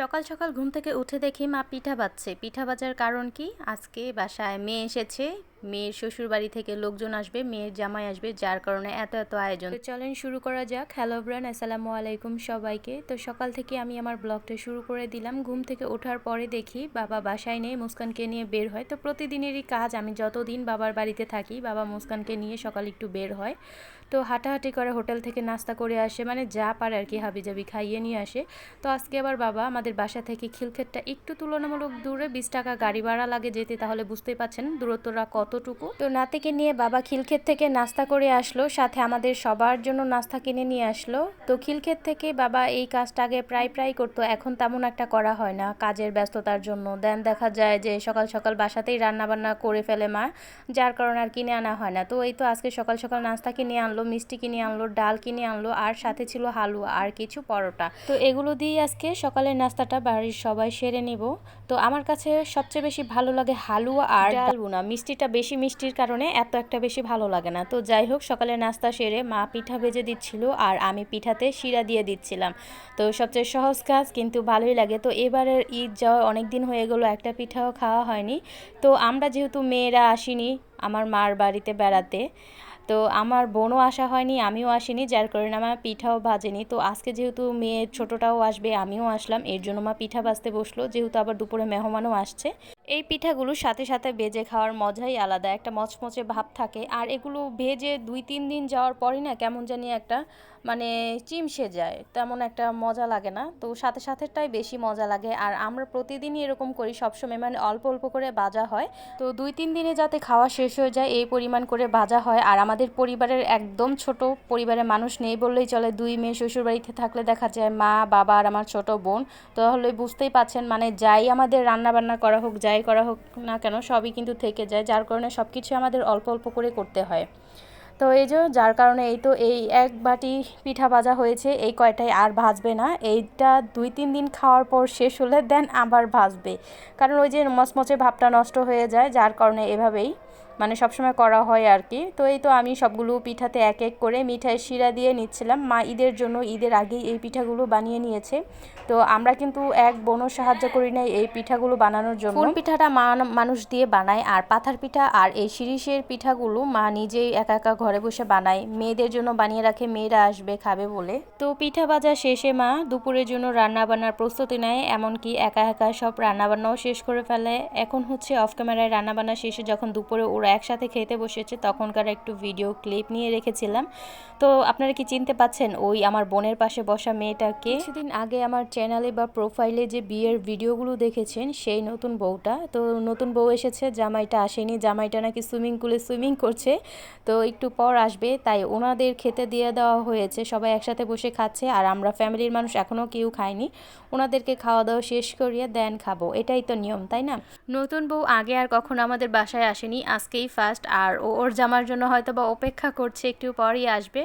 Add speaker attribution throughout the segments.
Speaker 1: সকাল সকাল ঘুম থেকে উঠে দেখি মা পিঠা বাজছে। পিঠা বাজার কারণ কি? আজকে বাসায় মেয়ে এসেছে। মেয়ের শ্বশুর বাড়ি থেকে লোকজন আসবে, মেয়ের জামাই আসবে, যার কারণে এত এত আয়োজন। চলেন শুরু করা যাক। হ্যালো ব্রান আসসালামু আলাইকুম সবাইকে। তো সকাল থেকে আমি আমার ব্লগটা শুরু করে দিলাম। ঘুম থেকে ওঠার পরে দেখি বাবা বাসায় নেই, মুস্কানকে নিয়ে বের হয়। তো প্রতিদিনেরই কাজ আমি যতদিন বাবার বাড়িতে থাকি, বাবা মুস্কানকে নিয়ে সকাল একটু বের হয়। তো হাঁটাহাঁটি করে হোটেল থেকে নাস্তা করে আসে মানে যা পারে আর কি হাবিজাবি খাইয়ে নিয়ে আসে। তো আজকে আবার বাবা আমাদের বাসা থেকে খিলক্ষেতটা একটু তুলনামূলক দূরে, বিশ টাকা গাড়ি ভাড়া লাগে যেতে, তাহলে বুঝতেই পাচ্ছেন দূরত্বটা কতটুকু? তো নাতিকে নিয়ে বাবা খিলক্ষেত থেকে নাস্তা করে আসলো সাথে আমাদের সবার জন্য নাস্তা কিনে নিয়ে আসলো। তো খিলক্ষেত থেকে বাবা এই কাজটা আগে প্রায় প্রায় করতো এখন তেমন একটা করা হয় না কাজের ব্যস্ততার জন্য। দেন দেখা যায় যে সকাল সকাল বাসাতেই রান্না বান্না করে ফেলে মা যার কারণে আর কিনে আনা হয় না। তো এই তো আজকে সকাল সকাল নাস্তা কিনে আনলো মিষ্টি কিনে আনলো ডাল কিনে আনলো আর সাথে ছিল হালুয়া আর কিছু পরোটা। তো এগুলো দিয়ে আজকে সকালের নাস্তাটা বাড়ির সবাই সেরে নিব। তো আমার কাছে সবচেয়ে বেশি ভালো লাগে হালুয়া আর ডাল। বুনা মিষ্টিটা বেশি মিষ্টির কারণে এত একটা বেশি ভালো লাগে না। তো যাই হোক সকালে নাস্তা সেরে মা পিঠা ভেজে দিচ্ছিল আর আমি পিঠাতে শিরা দিয়ে দিচ্ছিলাম। তো সবচেয়ে সহজ কাজ, কিন্তু ভালোই লাগে। তো এবারের ঈদ যাওয়া অনেক দিন হয়ে গেলো, একটা পিঠাও খাওয়া হয়নি। তো আমরা যেহেতু মেয়েরা আসিনি আমার মার বাড়িতে বেড়াতে, তো আমার বোনও আসা হয়নি, আমিও আসিনি, যার কারণে আমার পিঠাও ভাজেনি। তো আজকে যেহেতু মেয়ের ছোটোটাও আসবে, আমিও আসলাম, এর জন্য মা পিঠা ভাজতে বসল, যেহেতু আবার দুপুরে মেহমানও আসছে। এই পিঠাগুলো সাথে সাথে ভেজে খাওয়ার মজাই আলাদা। একটা মচমচে ভাব থাকে। আর এগুলো ভেজে দুই, তিন দিন যাওয়ার পরই না কেমন জানি একটা মানে চিমসে যায়। তেমন একটা মজা লাগে না। তো সাথে সাথেটাই বেশি মজা লাগে। আর আমরা প্রতিদিনই এরকম করি সবসময় মানে অল্প অল্প করে ভাজা হয়। তো দুই, তিন দিনে যাতে খাওয়া শেষ হয়ে যায়, এই পরিমাণ করে ভাজা হয়। আর আমাদের পরিবারের একদম ছোট পরিবারের মানুষ নেই বললেই চলে। দুই মেয়ে শ্বশুরবাড়িতে থাকলে দেখা যায় মা, বাবা আর আমার ছোট বোন। তাহলে বুঝতেই পাচ্ছেন মানে যাই আমাদের রান্না বান্না করা হোক, যাই করা হোক না কেন, সবই কিন্তু থেকে যায়। যার কারণে সব কিছু আমাদের অল্প অল্প করে করতে হয়। তো এই যে, যার কারণে এই তো এই এক বাটি পিঠা ভাজা হয়েছে, এই কয়টাই আর ভাজবে না। এইটা দুই তিন দিন খাওয়ার পর শেষ হলে দেন আবার ভাজবে। কারণ ওই যে মচমচে ভাবটা নষ্ট হয়ে যায়, যার কারণে এভাবেই মানে সবসময় করা হয় আর কি তো এই তো আমি সবগুলো পিঠাতে এক এক করে মিঠাই শিরা দিয়ে নিচ্ছিলাম। মা ঈদের জন্য, ঈদের আগেই এই পিঠাগুলো বানিয়ে নিয়েছে। তো আমরা কিন্তু এক বোনও সাহায্য করি নাই এই পিঠাগুলো বানানোর জন্য। ফুল পিঠাটা মা মানুষ দিয়ে বানায় আর পাথার পিঠা আর এই শিরিষের পিঠাগুলো মা নিজেই একা একা ঘরে বসে বানায়। মেয়েদের জন্য বানিয়ে রাখে, মেয়েরা আসবে, খাবে বলে। তো পিঠা ভাজা শেষে মা দুপুরের জন্য রান্না বান্নার প্রস্তুতি নেয়, এমনকি একা একা সব রান্নাবান্নাও শেষ করে ফেলে। এখন হচ্ছে অফ ক্যামেরায় রান্নাবান্না শেষে যখন দুপুরে ওরা একসাথে খেতে বসেছে তখনকার একটু ভিডিও ক্লিপ নিয়ে রেখেছিলাম। তো আপনারা কি চিনতে পাচ্ছেন ওই আমার বোনের পাশে বসা মেয়েটাকে? কিছুদিন আগে আমার চ্যানেলে বা প্রোফাইলে যে বিয়ের ভিডিওগুলো দেখেছেন সেই নতুন বউটা। তো নতুন বউ এসেছে জামাইটা আসেনি জামাইটা নাকি সুইমিং পুলে সুইমিং করছে। তো একটু পর আসবে তাই ওনাদের খেতে দিয়ে দেওয়া হয়েছে সবাই একসাথে বসে খাচ্ছে আর আমরা ফ্যামিলির মানুষ এখনও কেউ খায়নি। ওনাদেরকে খাওয়া দাওয়া শেষ করিয়ে দেন খাব এটাই তো নিয়ম তাই না? নতুন বউ আগে আর কখনো আমাদের বাসায় আসেনি আজকেই ফার্স্ট আর ও ওর জামার জন্য হয়তো বা অপেক্ষা করছে, একটু পরেই আসবে।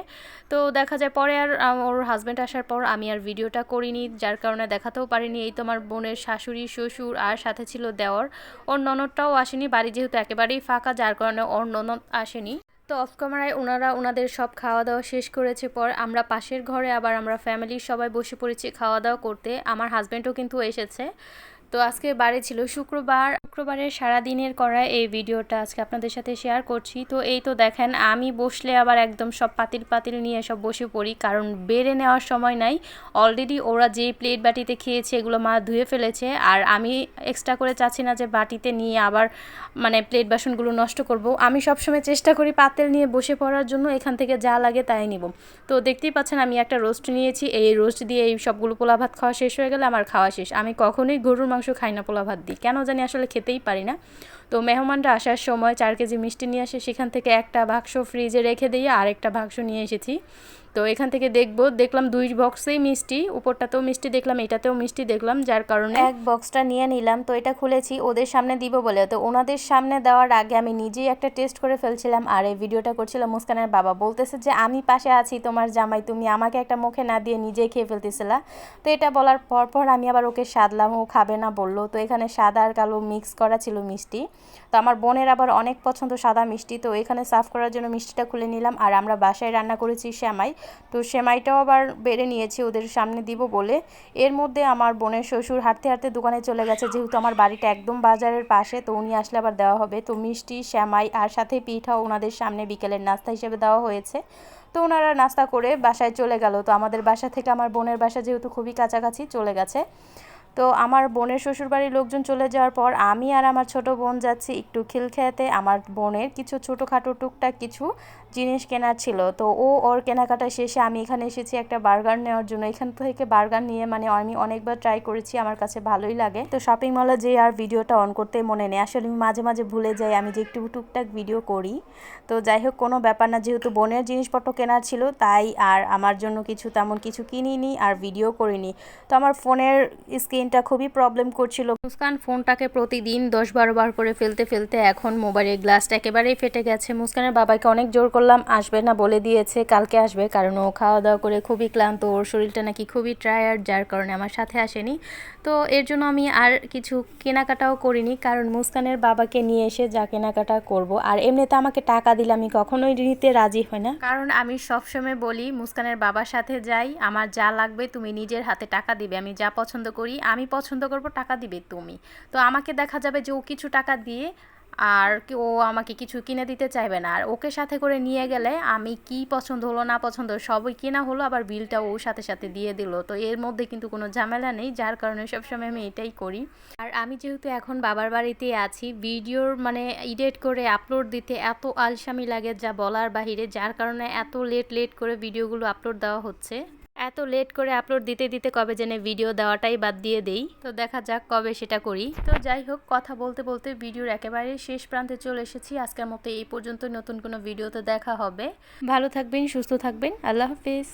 Speaker 1: তো দেখা যায় পরে আর ওর হাজব্যান্ড আসার পর আমি আর ভিডিওটা করিনি, যার কারণে দেখাতেও পারিনি। এই তোমার বোনের শাশুড়ি, শ্বশুর আর সাথে ছিল দেওয়ার ওর ননদটাও আসেনি, বাড়ি যেহেতু একেবারেই ফাঁকা, যার কারণে ওর ননদ আসেনি। তো অফ ক্যামেরায় ওনারা ওনাদের সব খাওয়া দাওয়া শেষ করেছে পর আমরা পাশের ঘরে, আবার আমরা ফ্যামিলির সবাই বসে পড়েছি খাওয়া দাওয়া করতে। আমার হাজব্যান্ডও কিন্তু এসেছে। তো আজকে বাড়ি ছিল শুক্রবার। শুক্রবারের সারাদিনের করা এই ভিডিওটা আজকে আপনাদের সাথে শেয়ার করছি। তো এই তো দেখেন, আমি বসলে আবার একদম সব পাতিল পাতিল নিয়ে সব বসে পড়ি, কারণ বেড়ে নেওয়ার সময় নাই। অলরেডি ওরা যে প্লেট বাটিতে খেয়েছে এগুলো মা ধুয়ে ফেলেছে, আর আমি এক্সট্রা করে চাচ্ছি না যে বাটিতে নিয়ে আবার মানে প্লেট বাসনগুলো নষ্ট করব। আমি সবসময় চেষ্টা করি পাতেল নিয়ে বসে পড়ার জন্য, এখান থেকে যা লাগে তাই নিব। তো দেখতেই পাচ্ছেন আমি একটা রোস্ট নিয়েছি, এই রোস্ট দিয়ে এই সবগুলো পোলা ভাত খাওয়া শেষ হয়ে গেলে আমার খাওয়া শেষ। আমি কখনোই গরুর মাংস খাই না পোলা ভাত দিই কেন জানি আসলে খেতেই পারি না। তো মেহমানরা আসার সময় চার কেজি মিষ্টি নিয়ে আসে। সেখান থেকে একটা বাক্স ফ্রিজে রেখে দিয়ে আরেকটা বাক্স নিয়ে এসেছি। তো এখান থেকে দেখব, দেখলাম দুই বক্সেই মিষ্টি, উপরটাতেও মিষ্টি দেখলাম, এটাতেও মিষ্টি দেখলাম, যার কারণে এক বক্সটা নিয়ে নিলাম। তো এটা খুলেছি, ওদের সামনে দিব বলে। তো ওনাদের সামনে দেওয়ার আগে আমি নিজেই একটা টেস্ট করে ফেলছিলাম আর এই ভিডিওটা করছিলাম মুস্কানের বাবা। বলতেছে যে, আমি পাশে আছি তোমার জামাই, তুমি আমাকে একটা মুখে না দিয়ে নিজেই খেয়ে ফেলতেছিলা। তো এটা বলার পর পর আমি আবার ওকে সাদলাম, ও খাবে না বলল। তো এখানে সাদা আর কালো মিক্স করা ছিল মিষ্টি। তো আমার বোনের আবার অনেক পছন্দ সাদা মিষ্টি, তো এখানে সার্ভ করার জন্য মিষ্টিটা খুলে নিলাম। আর আমরা বাসায় রান্না করেছি শ্যামাই তো সেমাইটাও আবার বেড়ে নিয়েছি ওদের সামনে দিব বলে। এর মধ্যে আমার বোনের শ্বশুর হাঁটতে হাঁটতে দোকানে চলে গেছে, যেহেতু আমার বাড়িটা একদম বাজারের পাশে, তো উনি আসলে আবার দেওয়া হবে। তো মিষ্টি শ্যামাই আর সাথে পিঠাও ওনাদের সামনে বিকেলের নাস্তা হিসেবে দেওয়া হয়েছে। তো ওনারা নাস্তা করে বাসায় চলে গেল। তো আমাদের বাসা থেকে, আমার বোনের বাসা যেহেতু খুবই কাছাকাছি, চলে গেছে। তো আমার বোনের শ্বশুরবাড়ির লোকজন চলে যাওয়ার পর আমি আর আমার ছোট বোন যাচ্ছি একটু খিলখেয়াতে আমার বোনের কিছু ছোটোখাটো টুকটাক কিছু জিনিস কেনার ছিল। তো ও ওর কেনাকাটা শেষে আমি এখানে এসেছি একটা বার্গার নেওয়ার জন্য। এখান থেকে বার্গার নিয়ে মানে আমি অনেকবার ট্রাই করেছি, আমার কাছে ভালোই লাগে। তো শপিং মলে যে আর ভিডিওটা অন করতে মনে নেই। আসলে আমি মাঝে মাঝে ভুলে যাই, আমি যে একটু টুকটাক ভিডিও করি। তো যাই হোক, কোনো ব্যাপার না, যেহেতু বোনের জিনিসপত্র কেনার ছিল, তাই আর আমার জন্য কিছু তেমন কিছু কিনিনি আর ভিডিও করিনি। তো আমার ফোনের স্ক্রিনটা খুবই প্রবলেম করছিল। মুস্কান ফোনটাকে প্রতিদিন দশ বারো বার করে ফেলতে ফেলতে এখন মোবাইলের গ্লাসটা একেবারেই ফেটে গেছে। মুস্কানের বাবাকে অনেক জোর করলাম আসবে না বলে দিয়েছে কালকে আসবে কারণ ও খাওয়া দাওয়া করে খুবই ক্লান্ত ওর শরীরটা নাকি খুবই টায়ার্ড যার কারণে আমার সাথে আসেনি। তো এর জন্য আমি আর কিছু কেনাকাটাও করিনি কারণ মুস্কানের বাবাকে নিয়ে এসে যা কেনাকাটা করব। আর এমনিতে আমাকে টাকা দিলে আমি কখনোই নিতে রাজি হই না। কারণ আমি সবসময় বলি মুস্কানের বাবার সাথে যাই আমার যা লাগবে তুমি নিজের হাতে টাকা দিবে আমি যা পছন্দ করি আমি পছন্দ করব টাকা দিবে তুমি। তো আমাকে দেখা যাবে যে ও কিছু টাকা দিয়ে আর ও আমাকে কিছু কিনে দিতে চাইবে না। আর ওকে সাথে করে নিয়ে গেলে আমি কি পছন্দ হলো, না পছন্দ সবই কেনা হলো, আবার বিলটা ও সাথে সাথে দিয়ে দিল। তো এর মধ্যে কিন্তু কোনো ঝামেলা নেই, যার কারণে সবসময় আমি এটাই করি। আর আমি যেহেতু এখন বাবার বাড়িতে আছি, ভিডিওর মানে এডিট করে আপলোড দিতে এত আলসামি লাগে যা বলার বাহিরে, যার কারণে এত লেট লেট করে ভিডিওগুলো আপলোড দেওয়া হচ্ছে। এত লেট করে আপলোড দিতে দিতে কবে জেনে ভিডিও দেওয়াটাই বাদ দিয়ে দেই। তো দেখা যাক কবে সেটা করি। তো যাই হোক, কথা বলতে বলতে ভিডিওর একেবারে শেষ প্রান্তে চলে এসেছি। আজকের মতো এই পর্যন্ত নতুন কোনো ভিডিওতে দেখা হবে। ভালো থাকবেন, সুস্থ থাকবেন। আল্লাহ হাফিজ।